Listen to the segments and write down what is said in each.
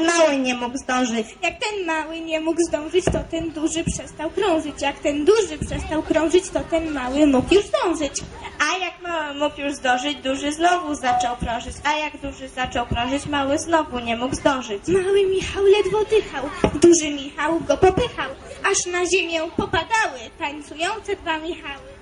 ten mały nie mógł zdążyć. Jak ten mały nie mógł zdążyć, to ten duży przestał krążyć. Jak ten duży przestał krążyć, to ten mały mógł już zdążyć. A jak mały mógł już zdążyć, duży znowu zaczął krążyć. A jak duży zaczął krążyć, mały znowu nie mógł zdążyć. Mały Michał ledwo dychał, duży Michał go popychał, aż na ziemię popadały tańcujące dwa Michały.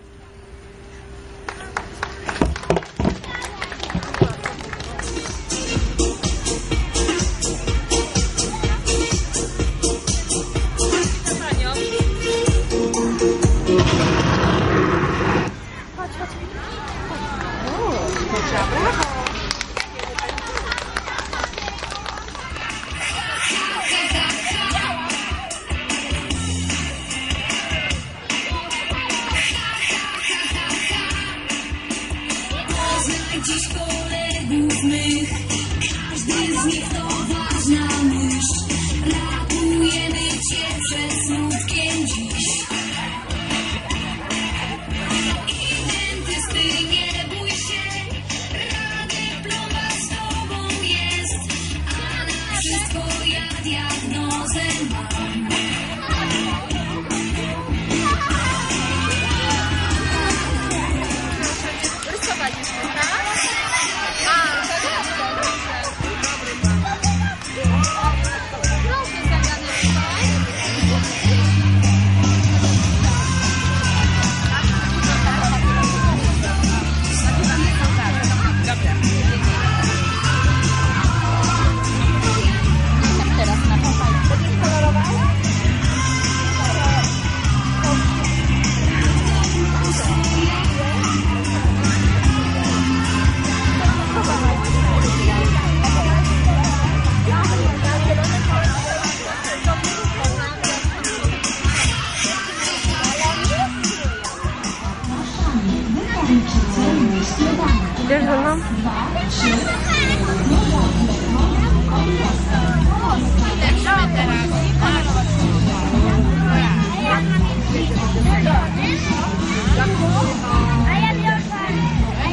Idziesz ze mną?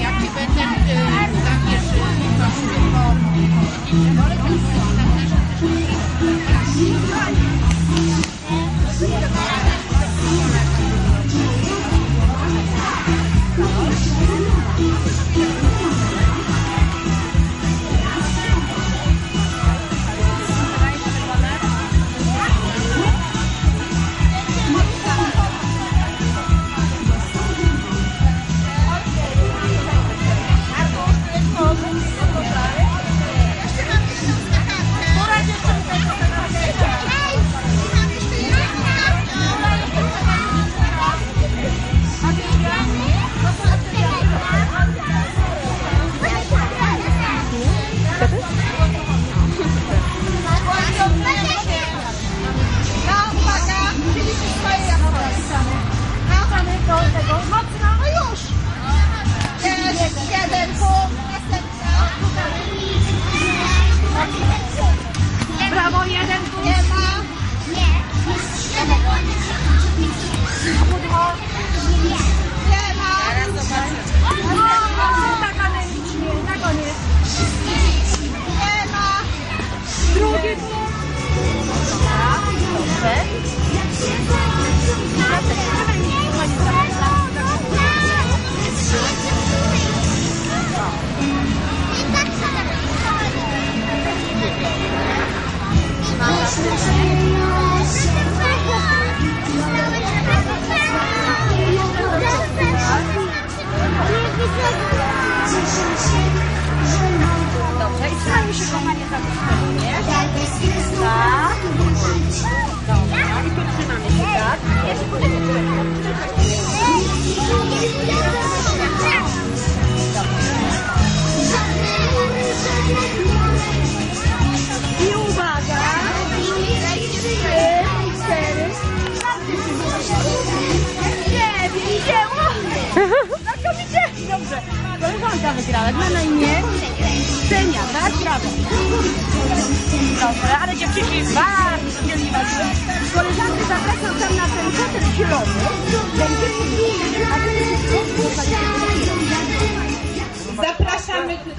Jak nie będę y, zamieszany, to szybko. Yeah. Yeah. Yeah. Tak, ma na imię Senia, tak? Brawo. Dobrze, ale dziewczynki bardzo walczą. Koleżanki zapraszam tam na ten fotel zielony. Będziecie a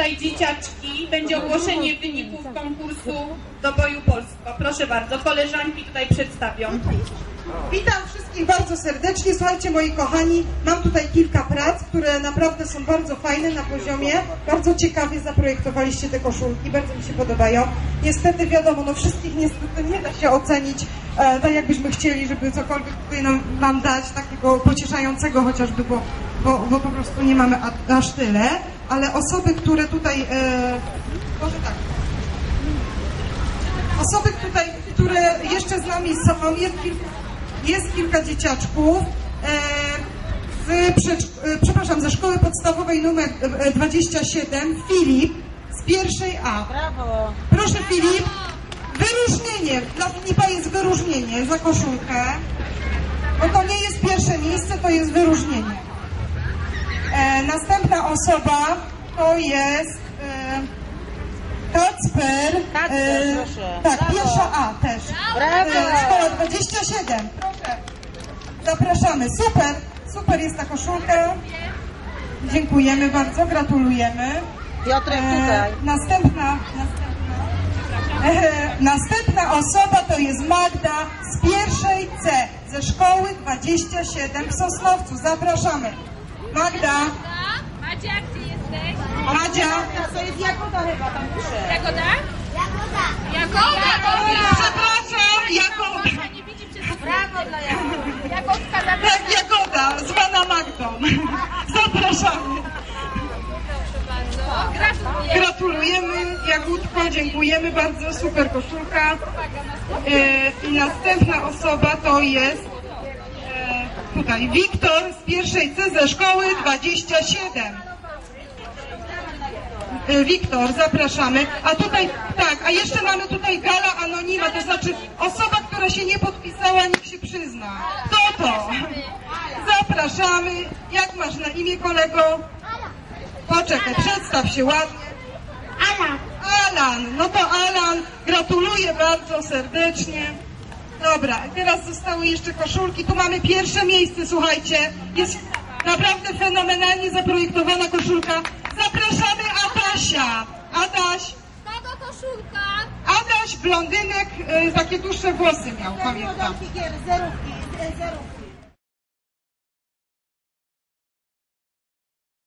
tutaj dzieciaczki. Będzie ogłoszenie wyników konkursu do boju Polska. Proszę bardzo, koleżanki tutaj przedstawią. Witam wszystkich bardzo serdecznie. Słuchajcie, moi kochani, mam tutaj kilka prac, które naprawdę są bardzo fajne na poziomie. Bardzo ciekawie zaprojektowaliście te koszulki, bardzo mi się podobają. Niestety, wiadomo, no wszystkich niestety nie da się ocenić e, tak, jakbyśmy chcieli, żeby cokolwiek tutaj nam, nam dać, takiego pocieszającego chociażby, bo, bo, bo po prostu nie mamy aż tyle. Ale osoby, które tutaj, e, może tak, Osoby tutaj, które jeszcze z nami są, jest, kil, jest kilka dzieciaczków e, z, e, przepraszam, ze szkoły podstawowej numer e, 27, Filip z pierwszej A. Brawo. Proszę Filip, wyróżnienie, dla Filipa jest wyróżnienie za koszulkę, bo to nie jest pierwsze miejsce, to jest wyróżnienie. E, następna osoba to jest e, Kacper, Kacper, e, proszę. tak, Brawo. pierwsza A też. Brawo. Szkoła 27, proszę. Zapraszamy, super, super jest ta koszulka. Dziękujemy bardzo, gratulujemy. Piotrek tutaj. Następna, następna, e, następna osoba to jest Magda z pierwszej C ze szkoły 27 w Sosnowcu. Zapraszamy. Magda. Madzia, gdzie jesteś? Madzia. To jest Jagoda chyba tam pisze. Jagoda? Jagoda! Przepraszam, Jagoda. Nie widzi przez Brawo dla Jagody. Jagodka dla Tak, Jagoda, zwana Magdą. Zapraszamy. bardzo. Gratuluję. Gratulujemy, Jagódko, dziękujemy bardzo, super koszulka. E, I następna osoba to jest tutaj Wiktor z pierwszej C ze szkoły 27. E, Wiktor, zapraszamy. A tutaj, tak, a jeszcze mamy tutaj gala anonima, to znaczy osoba, która się nie podpisała, niech się przyzna. Kto to? Zapraszamy. Jak masz na imię kolego? Poczekaj, przedstaw się ładnie. Ala. Alan, no to Alan, gratuluję bardzo serdecznie. Dobra, teraz zostały jeszcze koszulki. Tu mamy pierwsze miejsce, słuchajcie. Jest naprawdę fenomenalnie zaprojektowana koszulka. Zapraszamy Adasia. Adaś, Kogo koszulka? Adaś blondynek, y, takie dłuższe włosy miał, pamiętam. Zerówki, zerówki.